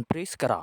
Press करा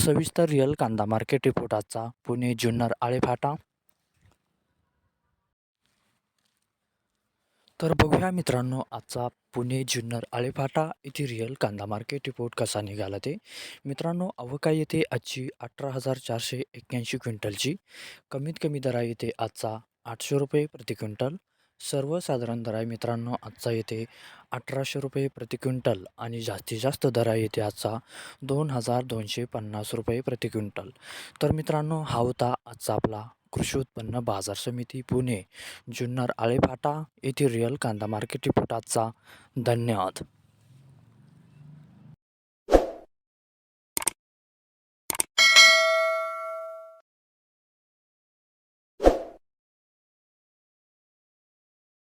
सविस्तर real कांदा मार्केट रिपोर्ट आजचा पुणे जुन्नर आळेफाटा. तर बघूया मित्रांनो आजचा पुणे जुन्नर आळेफाटा येथे रिअल कांदा मार्केट रिपोर्ट कसा निघाला ते. मित्रांनो अवका येथे आजची अठरा हजार चारशे एक्क्याऐंशी क्विंटलची. कमीत कमी दरा येते आजचा आठशे रुपये प्रति क्विंटल. सर्वसाधारण दर आहे मित्रांनो आजचा येते अठराशे रुपये प्रति क्विंटल आणि जास्तीत जास्त दर येते आजचा दोन हजार दोनशे पन्नास रुपये प्रति क्विंटल. तर मित्रांनो हा होता आजचा आपला कृषी उत्पन्न बाजार समिती पुणे जुन्नर आळेफाटा येथे रिअल कांदा मार्केट रिपोर्ट आजचा. धन्यवाद.